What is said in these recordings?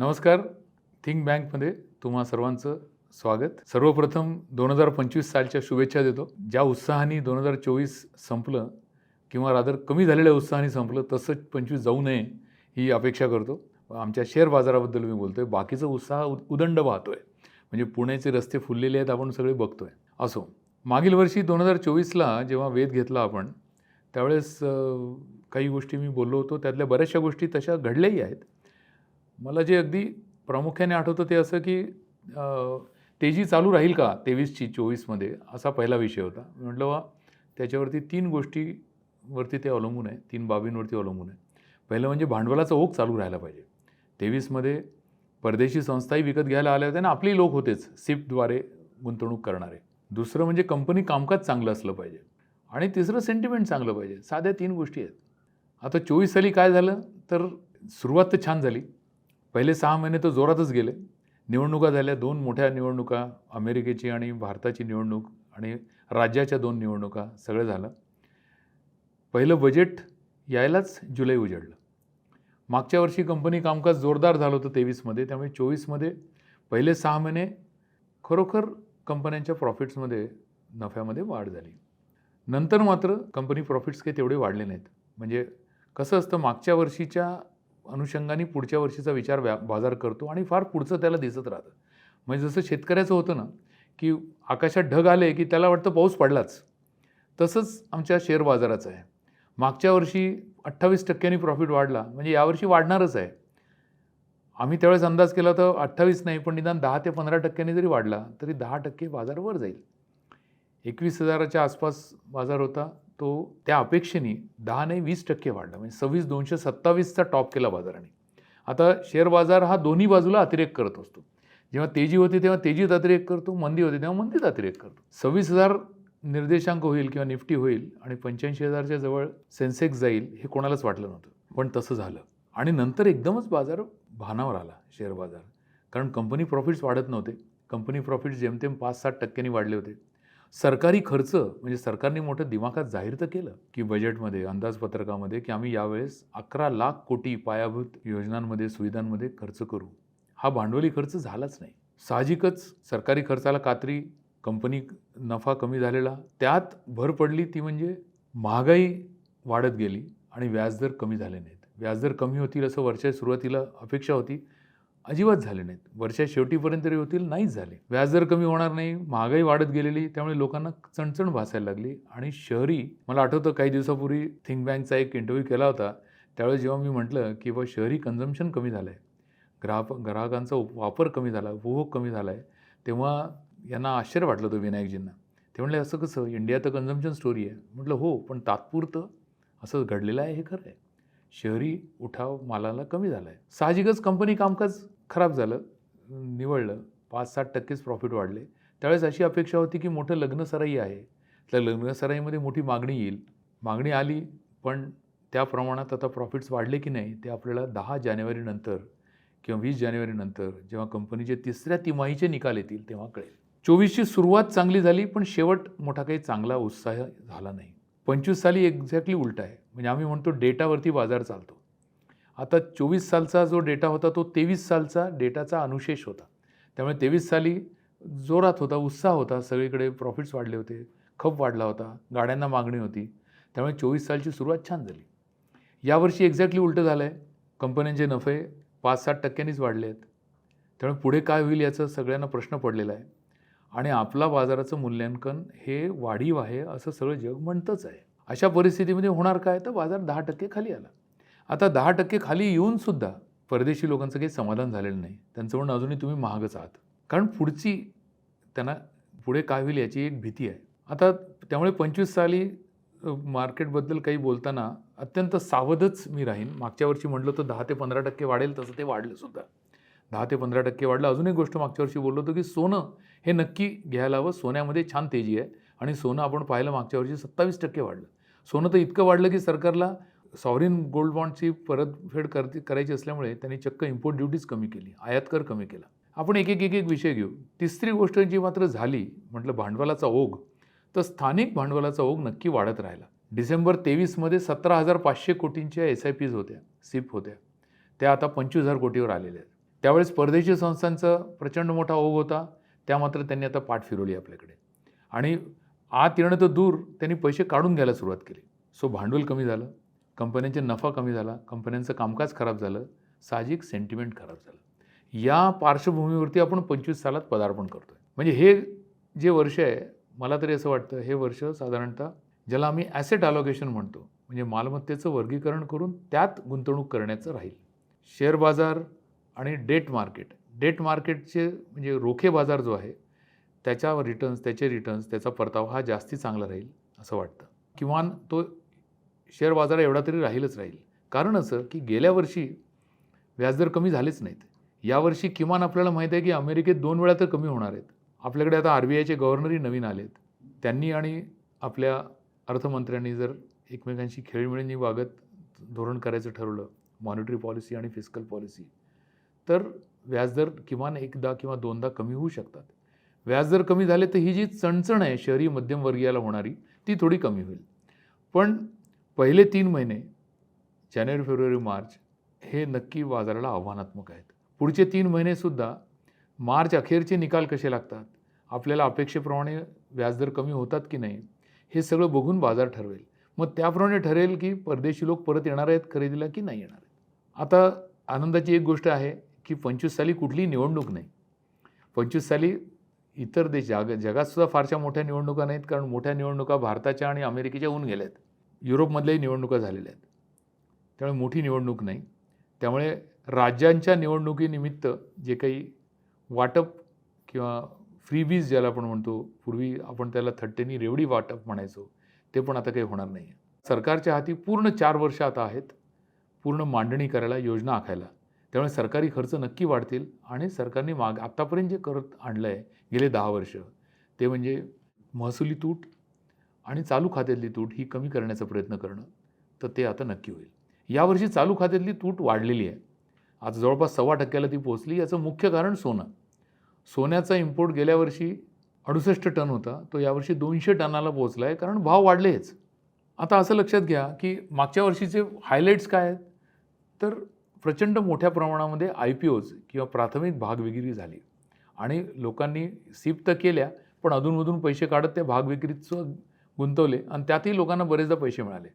नमस्कार. थिंक बँकमध्ये तुम्हा सर्वांचं स्वागत. सर्वप्रथम दोन हजार पंचवीस सालच्या शुभेच्छा देतो. ज्या उत्साहाने दोन हजार चोवीस संपलं किंवा रादर कमी झालेल्या उत्साहाने संपलं तसंच पंचवीस जाऊ नये ही अपेक्षा करतो. आमच्या शेअर बाजाराबद्दल मी बोलतोय. बाकीचा उत्साह उदंड उदंड वाहतोय. म्हणजे पुण्याचे रस्ते फुललेले आहेत आपण सगळे बघतोय. असो मागील वर्षी दोन हजार चोवीसला जेव्हा वेध घेतला आपण त्यावेळेस काही गोष्टी मी बोललो होतो. त्यातल्या बऱ्याचशा गोष्टी तशा घडल्याही आहेत. मला जे अगदी प्रामुख्याने आठवतं ते असं की तेजी चालू राहील का तेवीसची चोवीसमध्ये असा पहिला विषय होता. म्हटलं वा त्याच्यावरती तीन गोष्टीवरती ते अवलंबून आहे तीन बाबींवरती अवलंबून आहे. पहिलं म्हणजे भांडवलाचा ओघ चालू राहायला पाहिजे. तेवीसमध्ये परदेशी संस्थाही विकत घ्यायला आल्या होत्या आणि आपलेही लोक होतेच सिफ्टद्वारे गुंतवणूक करणारे. दुसरं म्हणजे कंपनी कामकाज चांगलं असलं पाहिजे आणि तिसरं सेंटिमेंट चांगलं पाहिजे. साध्या तीन गोष्टी आहेत. आता चोवीस साली काय झालं? तर सुरुवात तर छान झाली. पहिले सहा महिने तर जोरातच गेले. निवडणुका झाल्या दोन मोठ्या निवडणुका अमेरिकेची आणि भारताची निवडणूक आणि राज्याच्या दोन निवडणुका सगळं झालं. पहिलं बजेट यायलाच जुलै उजडलं. मागच्या वर्षी कंपनी कामकाज जोरदार झालं होतं तेवीसमध्ये त्यामुळे चोवीसमध्ये पहिले सहा महिने खरोखर कंपन्यांच्या प्रॉफिट्समध्ये नफ्यामध्ये वाढ झाली. नंतर मात्र कंपनी प्रॉफिट्स काही तेवढे वाढले नाहीत. म्हणजे कसं असतं मागच्या वर्षीच्या अनुषंगाने पुढच्या वर्षीचा विचार व्या बाजार करतो आणि फार पुढचं त्याला दिसत राहतं. म्हणजे जसं शेतकऱ्याचं होतं ना की आकाशात ढग आले की त्याला वाटतं पाऊस पडलाच. तसंच आमच्या शेअर बाजाराचं आहे. मागच्या वर्षी अठ्ठावीस टक्क्यांनी प्रॉफिट वाढला म्हणजे यावर्षी वाढणारच आहे. आम्ही त्यावेळेस अंदाज केला तर अठ्ठावीस नाही पण निदान दहा ते पंधरा टक्क्यांनी जरी वाढला तरी दहा टक्के बाजार वर जाईल. एकवीस हजाराच्या आसपास बाजार होता. तो त्या अपेक्षेने दहा नाही वीस टक्के वाढला. म्हणजे सव्वीस दोनशे सत्तावीसचा टॉप केला बाजाराने. आता शेअर बाजार हा दोन्ही बाजूला अतिरेक करत असतो. जेव्हा तेजी होती तेव्हा तेजीत अतिरेक करतो मंदी होती तेव्हा मंदीत अतिरेक करतो. सव्वीस हजार निर्देशांक होईल किंवा निफ्टी होईल आणि पंच्याऐंशी हजारच्या जवळ सेन्सेक्स जाईल हे कोणालाच वाटलं नव्हतं. पण तसं झालं. आणि नंतर एकदमच बाजार भानावर आला शेअर बाजार. कारण कंपनी प्रॉफिट्स वाढत नव्हते. कंपनी प्रॉफिट्स जेमतेम पाच सात टक्क्यांनी वाढले होते. सरकारी खर्च म्हणजे सरकारने मोठं दिमाखात जाहीर तर केलं की बजेटमध्ये अंदाजपत्रकामध्ये की आम्ही यावेळेस अकरा लाख कोटी पायाभूत योजनांमध्ये सुविधांमध्ये खर्च करू. हा भांडवली खर्च झालाच नाही. साहजिकच सरकारी खर्चाला कात्री कंपनी नफा कमी झालेला त्यात भर पडली ती म्हणजे महागाई वाढत गेली आणि व्याजदर कमी झाले नाहीत. व्याजदर कमी होतील असं वरच्या सुरुवातीला अपेक्षा होती. अजिबात झाले नाहीत. वर्षा शेवटीपर्यंत तरी होतील नाहीच झाले. व्याजदर कमी होणार नाही महागाई वाढत गेलेली त्यामुळे लोकांना चणचण भासायला लागली आणि शहरी मला आठवतं काही दिवसापूर्वी थिंक बँकचा एक इंटरव्ह्यू केला होता. त्यावेळेस जेव्हा मी म्हटलं की बा शहरी कन्झम्शन कमी झालं आहे ग्राहक ग्राहकांचा उप- वापर कमी झाला उपभोग कमी झाला आहे तेव्हा यांना आश्चर्य वाटलं होतं विनायकजींना. ते म्हणले असं कसं? इंडिया तर कन्झम्शन स्टोरी आहे. म्हटलं हो पण तात्पुरतं असं घडलेलं आहे हे खरं आहे. शहरी उठाव मालाला कमी झाला आहे साहजिकच कंपनी कामकाज खराब झालं निवडलं पाच सात टक्केच प्रॉफिट वाढले. त्यावेळेस अशी अपेक्षा होती की मोठं लग्नसराई आहे. त्या लग्नसराईमध्ये मोठी मागणी येईल. मागणी आली पण त्या प्रमाणात आता प्रॉफिट्स वाढले की नाही ते आपल्याला दहा जानेवारीनंतर किंवा वीस जानेवारीनंतर जेव्हा कंपनीचे तिसऱ्या तिमाहीचे निकाल येतील तेव्हा कळेल. चोवीसची सुरुवात चांगली झाली पण शेवट मोठा काही चांगला उत्साह झाला नाही. पंचवीस साली एक्झॅक्टली उलटा आहे. म्हणजे आम्ही म्हणतो डेटावरती बाजार चालतो. आता चोवीस सालचा जो डेटा होता तो तेवीस सालचा डेटाचा अनुशेष होता. त्यामुळे तेवीस साली जोरात होता उत्साह होता. सगळीकडे प्रॉफिट्स वाढले होते खप वाढला होता गाड्यांना मागणी होती. त्यामुळे चोवीस सालची सुरुवात छान झाली. यावर्षी एक्झॅक्टली उलटं झालं आहे कंपन्यांचे नफे पाच सात टक्क्यांनीच वाढले आहेत त्यामुळे पुढे काय होईल याचा सगळ्यांना प्रश्न पडलेला आहे. आणि आपला बाजाराचं मूल्यांकन हे वाढीव आहे असं सगळं जग म्हणतंच आहे. अशा परिस्थितीमध्ये होणार काय? तर बाजार दहा टक्के खाली आला. आता दहा टक्के खाली येऊनसुद्धा परदेशी लोकांचं काही समाधान झालेलं नाही. त्यांचं म्हणणं अजूनही तुम्ही महागच आहात. कारण पुढची त्यांना पुढे काय होईल याची एक भीती आहे. आता त्यामुळे पंचवीस साली मार्केटबद्दल काही बोलताना अत्यंत सावधच मी राहीन. मागच्या वर्षी म्हटलं तर दहा ते पंधरा टक्के वाढेल तसं ते वाढलं सुद्धा. दहा ते पंधरा टक्के वाढलं. अजून एक गोष्ट मागच्या वर्षी बोललो होतो की सोनं हे नक्की घ्यायला हवं. सोन्यामध्ये छान तेजी आहे आणि सोनं आपण पाहिलं मागच्या वर्षी सत्तावीस टक्के वाढलं. सोनं तर इतकं वाढलं की सरकारला सॉवरीन गोल्ड बॉन्डची परतफेड कर करायची असल्यामुळे त्यांनी चक्क इम्पोर्ट ड्युटीज कमी केली आयात कर कमी केला. आपण एक एक एक एक विषय घेऊ. तिसरी गोष्ट जी मात्र झाली म्हटलं भांडवलाचा ओघ तर स्थानिक भांडवलाचा ओघ नक्की वाढत राहिला. डिसेंबर तेवीसमध्ये सतरा हजार पाचशे कोटींच्या एस आय पीज होत्या सिप होत्या. त्या आता पंचवीस हजार कोटीवर आलेल्या आहेत. त्यावेळेस परदेशी संस्थांचा प्रचंड मोठा ओघ होता. त्या मात्र त्यांनी आता पाठ फिरवली आपल्याकडे. आणि आत येणं तर दूर त्यांनी पैसे काढून घ्यायला सुरुवात केली. सो भांडवल कमी झालं कंपन्यांचे नफा कमी झाला कंपन्यांचं कामकाज खराब झालं साहजिक सेंटिमेंट खराब झालं. या पार्श्वभूमीवरती आपण पंचवीस सालात पदार्पण करतो आहे म्हणजे हे जे वर्ष आहे मला तरी असं वाटतं हे वर्ष साधारणतः ज्याला आम्ही ॲसेट अलोकेशन म्हणतो म्हणजे मालमत्तेचं वर्गीकरण करून त्यात गुंतवणूक करण्याचं राहील. शेअर बाजार आणि डेट मार्केट. डेट मार्केटचे म्हणजे रोखे बाजार जो आहे त्याच्या रिटर्न्स त्याचे रिटर्न्स त्याचा परतावा हा जास्ती चांगला राहील असं वाटतं. किमान तो शेअर बाजार एवढा तरी राहीलच राहील. कारण असं की गेल्या वर्षी व्याजदर कमी झालेच नाहीत. यावर्षी किमान आपल्याला माहीत आहे की अमेरिकेत दोन वेळा तर कमी होणार आहेत. आपल्याकडे आता आर बी आयचे गव्हर्नरही नवीन आलेत. त्यांनी आणि आपल्या अर्थमंत्र्यांनी जर एकमेकांशी खेळीमेळींनी वागत धोरण करायचं ठरवलं मॉनिटरी पॉलिसी आणि फिजिकल पॉलिसी तर व्याजदर किमान एकदा किंवा दोनदा कमी होऊ शकतात. व्याजदर कमी झाले तर ही जी चणचण आहे शहरी मध्यमवर्गीयाला होणारी ती थोडी कमी होईल. पण पहिले तीन महिने जानेवारी फेब्रुवारी मार्च हे नक्की बाजाराला आव्हानात्मक आहेत. पुढचे तीन महिनेसुद्धा मार्च अखेरचे निकाल कसे लागतात आपल्याला अपेक्षेप्रमाणे व्याजदर कमी होतात की नाही हे सगळं बघून बाजार ठरवेल. मग त्याप्रमाणे ठरेल की परदेशी लोक परत येणार आहेत खरेदीला की नाही येणार आहेत? आता आनंदाची एक गोष्ट आहे की पंचवीस साली कुठलीही निवडणूक नाही. पंचवीस साली इतर देश जाग जगातसुद्धा फारशा मोठ्या निवडणुका नाहीत कारण मोठ्या निवडणुका भारताच्या आणि अमेरिकेच्या होऊन गेल्या आहेत युरोपमधल्याही निवडणुका झालेल्या आहेत. त्यामुळे मोठी निवडणूक नाही. त्यामुळे राज्यांच्या निवडणुकीनिमित्त जे काही वाटप किंवा फ्रीबीज ज्याला आपण म्हणतो पूर्वी आपण त्याला थट्टेनी रेवडी वाटप म्हणायचो ते पण आता काही होणार नाही आहे सरकारच्या हाती पूर्ण चार वर्ष आता आहेत. पूर्ण मांडणी करायला योजना आखायला. त्यामुळे सरकारी खर्च नक्की वाढतील आणि सरकारने माग आत्तापर्यंत जे करत आणलं आहे गेले दहा वर्ष ते म्हणजे महसुली तूट आणि चालू खात्यातली तूट ही कमी करण्याचा प्रयत्न करणं तर ते आता नक्की होईल. यावर्षी चालू खात्यातली तूट वाढलेली आहे. आता जवळपास सव्वा टक्क्याला ती पोहोचली. याचं मुख्य कारण सोनं. सोन्याचा इम्पोर्ट गेल्या वर्षी अडुसष्ट टन होता. तो यावर्षी दोनशे टनाला पोहोचला आहे कारण भाव वाढलेच. आता असं लक्षात घ्या की मागच्या वर्षीचे हायलाईट्स काय आहेत? तर प्रचंड मोठ्या प्रमाणामध्ये आय पी ओज किंवा प्राथमिक भागविक्री झाली. आणि लोकांनी सीप तर केल्या पण अधूनमधून पैसे काढत त्या भागविक्रीचं गुंतवले आणि त्यातही लोकांना बरेचदा पैसे मिळाले.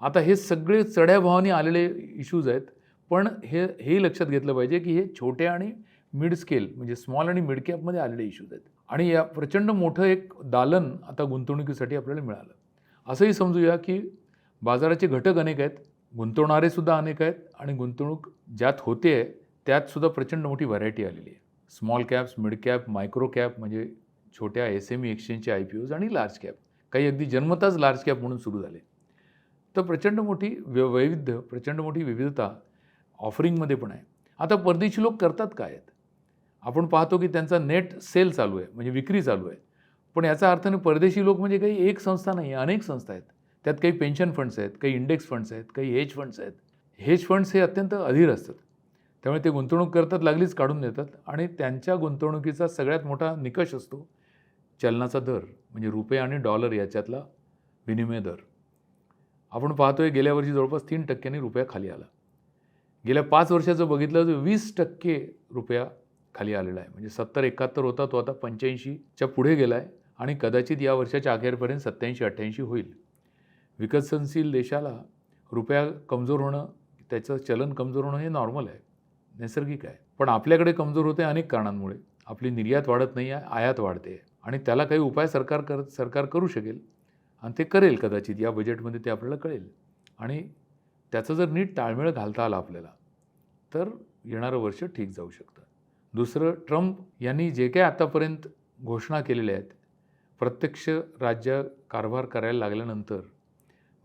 आता हे सगळे चढ्या भावाने आलेले इश्यूज आहेत पण हे हेही लक्षात घेतलं पाहिजे की हे छोटे आणि मिड स्केल म्हणजे स्मॉल आणि मिड कॅपमध्ये आलेले इश्यूज आहेत. आणि या प्रचंड मोठं एक दालन आता गुंतवणुकीसाठी आपल्याला मिळालं. असंही समजूया की बाजाराचे घटक अनेक आहेत. गुंतवणारे सुद्धा अनेक आहेत आणि गुंतवणूक ज्यात होते आहे त्यातसुद्धा प्रचंड मोठी व्हरायटी आलेली आहे. Small caps mid cap micro cap म्हणजे छोट्या एस एम ई एक्सचेंजचे आय पी ओज आणि लार्ज कॅप काही अगदी जन्मताच लार्ज कॅप म्हणून सुरू झाले. तर प्रचंड मोठी व्य वैविध्य प्रचंड मोठी विविधता ऑफरिंगमध्ये पण आहे. आता परदेशी लोक करतात काय आहेत? आपण पाहतो की त्यांचा नेट सेल चालू आहे म्हणजे विक्री चालू आहे. पण याचा अर्थ नाही परदेशी लोक म्हणजे काही एक संस्था नाही आहे अनेक संस्था आहेत. त्यात काही पेन्शन फंड्स आहेत काही इंडेक्स फंड्स आहेत काही हेज फंड्स आहेत. हेज फंड्स हे अत्यंत अधीर असतात. त्यामुळे ते गुंतवणूक करतात लागलीच काढून देतात आणि त्यांच्या गुंतवणुकीचा सगळ्यात मोठा निकष असतो चलनाचा दर म्हणजे रुपये आणि डॉलर याच्यातला विनिमय दर. आपण पाहतोय गेल्या वर्षी जवळपास तीन टक्क्यांनी रुपया खाली आला. गेल्या पाच वर्षाचं बघितलं तर वीस टक्के रुपया खाली आलेला आहे. म्हणजे सत्तर एकाहत्तर होता तो आता पंच्याऐंशीच्या पुढे गेला आहे आणि कदाचित या वर्षाच्या अखेरपर्यंत सत्याऐंशी अठ्ठ्याऐंशी होईल. विकसनशील देशाला रुपया कमजोर होणं त्याचं चलन कमजोर होणं हे नॉर्मल आहे नैसर्गिक आहे. पण आपल्याकडे कमजोर होते अनेक कारणांमुळे. आपली निर्यात वाढत नाही आहे आयात वाढते. आणि त्याला काही उपाय सरकार कर सरकार करू शकेल आणि ते करेल कदाचित या बजेटमध्ये ते आपल्याला कळेल. आणि त्याचं जर नीट ताळमेळ घालता आला आपल्याला तर येणारं वर्ष ठीक जाऊ शकतं. दुसरं ट्रम्प यांनी जे काही आतापर्यंत घोषणा केलेल्या आहेत प्रत्यक्ष राज्य कारभार करायला लागल्यानंतर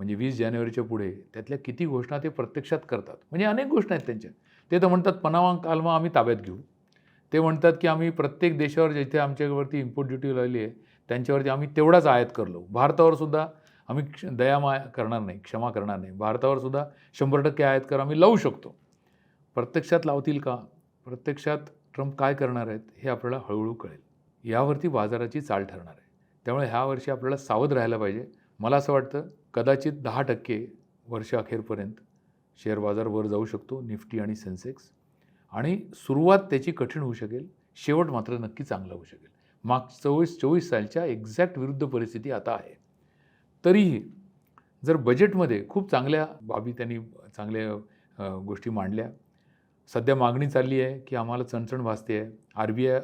म्हणजे वीस जानेवारीच्या पुढे त्यातल्या किती घोषणा ते प्रत्यक्षात करतात. म्हणजे अनेक घोषणा आहेत त्यांच्या. ते तर म्हणतात पनामा कालमा आम्ही ताब्यात घेऊ. ते म्हणतात की आम्ही प्रत्येक देशावर जिथे आमच्यावरती इम्पोर्ट ड्युटी लावली आहे त्यांच्यावरती आम्ही तेवढाच आयात करलो. भारतावर सुद्धा आम्ही क्ष दयामा करणार नाही क्षमा करणार नाही. भारतावर सुद्धा शंभर टक्के आयात कर आम्ही लावू शकतो. प्रत्यक्षात लावतील का? प्रत्यक्षात ट्रम्प काय करणार आहेत हे आपल्याला हळूहळू कळेल. यावरती बाजाराची चाल ठरणार आहे. त्यामुळे ह्या वर्षी आपल्याला सावध राहायला पाहिजे. मला असं वाटतं कदाचित दहा टक्के वर्ष अखेरपर्यंत शेअर बाजार वर जाऊ शकतो निफ्टी आणि सेन्सेक्स. आणि सुरुवात त्याची कठीण होऊ शकेल शेवट मात्र नक्की चांगला होऊ शकेल. माग चोवीस चोवीस सालच्या एक्झॅक्ट विरुद्ध परिस्थिती आता आहे. तरीही जर बजेटमध्ये खूप चांगल्या बाबी त्यांनी चांगल्या गोष्टी मांडल्या. सध्या मागणी चालली आहे की आम्हाला चणचण भासते आहे. आर बी आय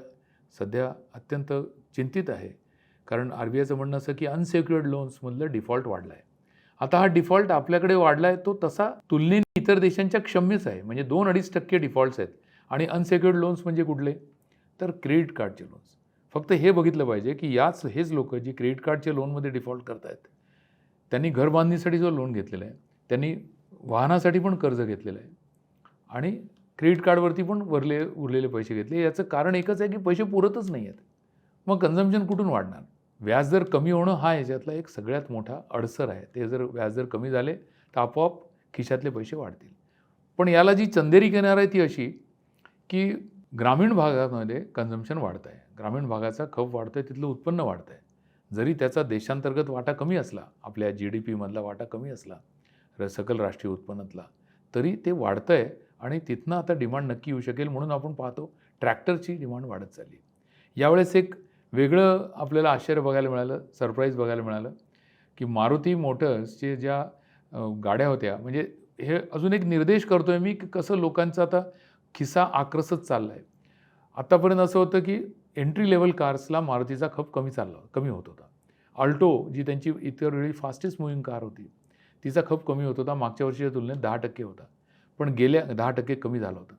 सध्या अत्यंत चिंतित आहे. कारण आर बी आयचं म्हणणं असं की अनसेक्युअर्ड लोन्समधलं डिफॉल्ट वाढला आहे आता हा डिफॉल्ट आपल्याकडे वाढला आहे तो तसा तुलनेने इतर देशांच्या क्षम्यच आहे. म्हणजे दोन अडीच टक्के डिफॉल्ट्स आहेत. आणि अनसेक्युअर्ड लोन्स म्हणजे कुठले? तर क्रेडिट कार्डचे लोन्स फक्त हे बघितलं पाहिजे की याच हेच लोक जी क्रेडिट कार्डच्या लोनमध्ये डिफॉल्ट करतायत त्यांनी घर बांधणीसाठी जो लोन घेतलेला आहे. त्यांनी वाहनासाठी पण कर्ज घेतलेलं आहे. आणि क्रेडिट कार्डवरती पण वरले उरलेले पैसे घेतले. याचं कारण एकच आहे की पैसे पुरतच नाही आहेत मग कन्झम्पशन कुठून वाढणार? व्याजदर कमी होणं हा याच्यातला एक सगळ्यात मोठा अडसर आहे. ते जर व्याजदर कमी झाले तर आपोआप खिशातले पैसे वाढतील. पण याला जी चंदेरी किनार आहे ती अशी की ग्रामीण भागामध्ये कन्झम्पशन वाढत आहे ग्रामीण भागाचा खप वाढतो आहे तिथलं उत्पन्न वाढतं आहे जरी त्याचा देशांतर्गत वाटा कमी असला आपल्या जी डी पीमधला वाटा कमी असला र सकल राष्ट्रीय उत्पन्नातला तरी ते वाढतं आहे आणि तिथनं आता डिमांड नक्की येऊ शकेल म्हणून आपण पाहतो ट्रॅक्टरची डिमांड वाढत चालली. यावेळेस एक वेगळं आपल्याला आश्चर्य बघायला मिळालं सरप्राईज बघायला मिळालं की मारुती मोटर्सचे ज्या गाड्या होत्या म्हणजे हे अजून एक निर्देश करतो आहे मी की कसं लोकांचा आता खिसा आक्रसत चालला आहे आत्तापर्यंत असं होतं की एंट्री लेवल कार्सला मारुतीचा खप कमी चालला कमी होत होता. अल्टो जी त्यांची इतर वेळी फास्टेस्ट मुव्हिंग कार होती तिचा खप कमी होत होता मागच्या वर्षीच्या तुलनेत दहा टक्के होता. पण गेल्या दहा टक्के कमी झाला होता.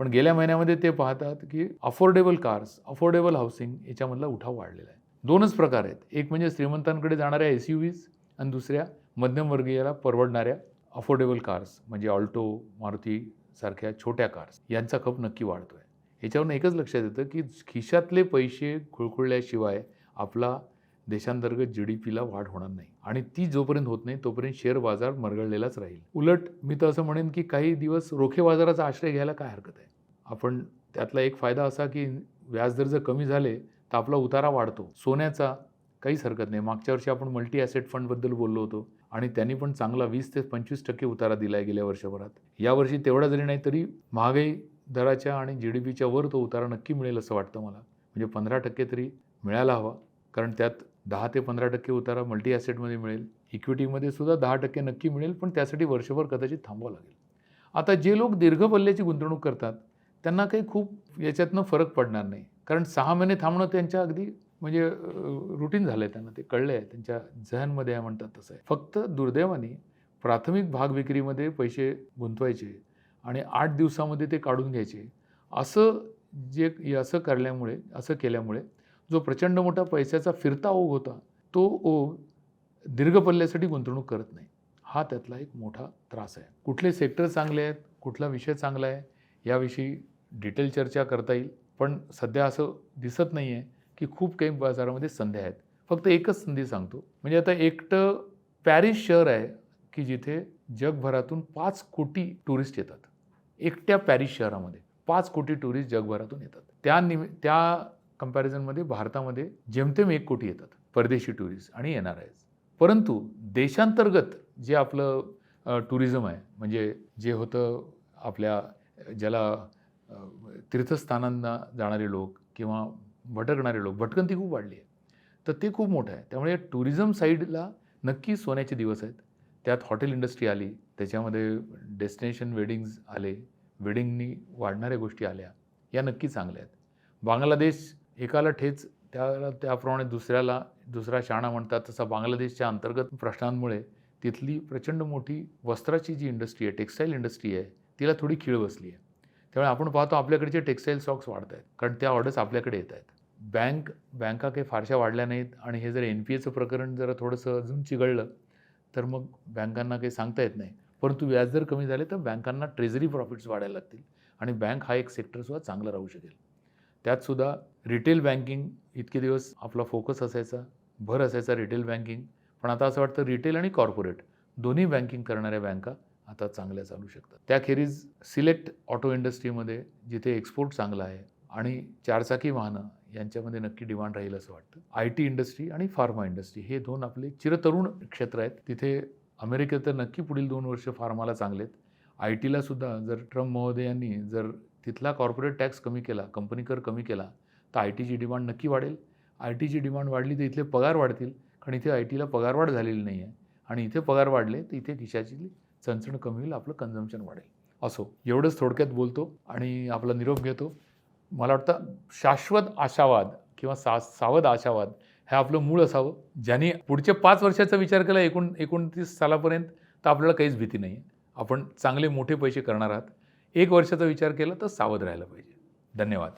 पण गेल्या महिन्यामध्ये ते पाहतात की अफोर्डेबल कार्स अफोर्डेबल हाऊसिंग याच्यामधला उठाव वाढलेला आहे. दोनच प्रकार आहेत. एक म्हणजे श्रीमंतांकडे जाणाऱ्या एस यू व्हीज आणि दुसऱ्या मध्यमवर्गीयाला परवडणाऱ्या अफोर्डेबल कार्स म्हणजे ऑल्टो मारुती सारख्या छोट्या कार्स यांचा खप नक्की वाढतो आहे याच्यावरून एकच लक्षात येतं की खिशातले पैसे खुळखुळल्याशिवाय आपला देशांतर्गत जी डी पीला वाढ होणार नाही. आणि ती जोपर्यंत होत नाही तोपर्यंत शेअर बाजार मरगळलेलाच राहील. उलट मी तर असं म्हणेन की काही दिवस रोखे बाजाराचा आश्रय घ्यायला काय हरकत आहे? आपण त्यातला एक फायदा असा की व्याजदर जर कमी झाले तर आपला उतारा वाढतो. सोन्याचा काहीच हरकत नाही. मागच्या वर्षी आपण मल्टी ॲसेट फंडबद्दल बोललो होतो आणि त्यांनी पण चांगला वीस ते पंचवीस टक्के उतारा दिला आहे गेल्या वर्षभरात. यावर्षी तेवढा जरी नाही तरी महागाई दराच्या आणि जी डी पीच्या वर तो उतारा नक्की मिळेल असं वाटतं मला. म्हणजे पंधरा टक्के तरी मिळायला हवा. कारण त्यात दहा ते पंधरा टक्के उतारा मल्टी ॲसेटमध्ये मिळेल. इक्विटीमध्ये सुद्धा दहा टक्के नक्की मिळेल पण त्यासाठी वर्षभर कदाचित थांबावं लागेल. आता जे लोक दीर्घ पल्ल्याची गुंतवणूक करतात त्यांना काही खूप याच्यातनं फरक पडणार नाही. कारण सहा महिने थांबणं त्यांच्या अगदी म्हणजे रुटीन झालं आहे त्यांना ते कळलं आहे त्यांच्या जहनमध्ये आहे म्हणतात तसं आहे. फक्त दुर्दैवाने प्राथमिक भाग विक्रीमध्ये पैसे गुंतवायचे आणि आठ दिवसामध्ये ते काढून घ्यायचे. असं जे असं करल्यामुळे असं केल्यामुळे जो प्रचंड मोठा पैशाचा फिरता ओघ होता तो ओघ दीर्घ पल्ल्यासाठी गुंतवणूक करत नाही. हा त्यातला एक मोठा त्रास आहे. कुठले सेक्टर चांगले आहेत कुठला विषय चांगला आहे याविषयी डिटेल चर्चा करता येईल. पण सध्या असं दिसत नाही आहे की खूप काही बाजारामध्ये संध्या आहेत. फक्त एकच संधी सांगतो. म्हणजे आता एकटं पॅरिस शहर आहे की जिथे जगभरातून पाच कोटी टुरिस्ट येतात. एकट्या पॅरिस शहरामध्ये पाच कोटी टुरिस्ट जगभरातून येतात. त्या निमि त्या कंपॅरिझनमध्ये भारतामध्ये जेमतेम एक कोटी येतात परदेशी टुरिस्ट आणि येणार आहेत परंतु देशांतर्गत जे आपलं टुरिझम आहे म्हणजे जे होतं आपल्या ज्याला तीर्थस्थानांना जाणारे लोक किंवा भटकणारे लोक भटकंती खूप वाढली आहे. तर ते खूप मोठं आहे. त्यामुळे टुरिझम साईडला नक्की सोन्याचे दिवस आहेत. त्यात हॉटेल इंडस्ट्री आली त्याच्यामध्ये डेस्टिनेशन वेडिंग्ज आले वेडिंगनी वाढणाऱ्या गोष्टी आल्या या नक्की चांगल्या आहेत. बांगलादेश एकाला ठेच त्याला त्याप्रमाणे दुसऱ्याला दुसरा शाणा म्हणतात तसा बांगलादेशच्या अंतर्गत प्रश्नांमुळे तिथली प्रचंड मोठी वस्त्राची जी इंडस्ट्री आहे टेक्स्टाईल इंडस्ट्री आहे तिला थोडी खीळ बसली आहे. त्यामुळे आपण पाहतो आपल्याकडचे टेक्स्टाईल स्टॉक्स वाढत आहेत कारण त्या ऑर्डर्स आपल्याकडे येत आहेत. बँक बँका काही फारशा वाढल्या नाहीत आणि हे जर एन पी एचं प्रकरण जरा थोडंसं अजून चिघळलं तर मग बँकांना काही सांगता येत नाही. परंतु व्याजदर कमी झाले तर बँकांना ट्रेझरी प्रॉफिट्स वाढायला लागतील आणि बँक हा एक सेक्टरसुद्धा चांगला राहू शकेल. त्यातसुद्धा रिटेल बँकिंग इतके दिवस आपला फोकस असायचा भर असायचा रिटेल बँकिंग पण आता असं वाटतं रिटेल आणि कॉर्पोरेट दोन्ही बँकिंग करणाऱ्या बँका आता चांगल्या चालू शकतात. त्याखेरीज सिलेक्ट ऑटो इंडस्ट्रीमध्ये जिथे एक्सपोर्ट चांगला आहे आणि चारचाकी वाहनं यांच्यामध्ये नक्की डिमांड राहील असं वाटतं. आय टी इंडस्ट्री आणि फार्मा इंडस्ट्री हे दोन आपले चिरतरुण क्षेत्र आहेत. तिथे अमेरिकेत तर नक्की पुढील दोन वर्ष फार्माला चांगले आहेत आय टीला सुद्धा जर ट्रम्प महोदयांनी जर तिथला कॉर्पोरेट टॅक्स कमी केला कंपनी कर कमी केला तर आय टीची डिमांड नक्की वाढेल. आय टीची डिमांड वाढली तर इथले पगार वाढतील. कारण इथे आय टीला पगारवाढ झालेली नाही आहे आणि इथे पगार वाढले तर इथे खिशाची चणचण कमी होईल आपलं कन्झम्पशन वाढेल. असो एवढंच थोडक्यात बोलतो आणि आपला निरोप घेतो. मला वाटतं शाश्वत आशावाद किंवा सा सावध आशावाद हे आपलं मूळ असावं. ज्यांनी पुढच्या पाच वर्षाचा विचार केला एकूण एकोणतीस सालापर्यंत तर आपल्याला काहीच भीती नाही आहे आपण चांगले मोठे पैसे करणार आहात. एक वर्षाचा विचार केला तर सावध राहायला पाहिजे. धन्यवाद.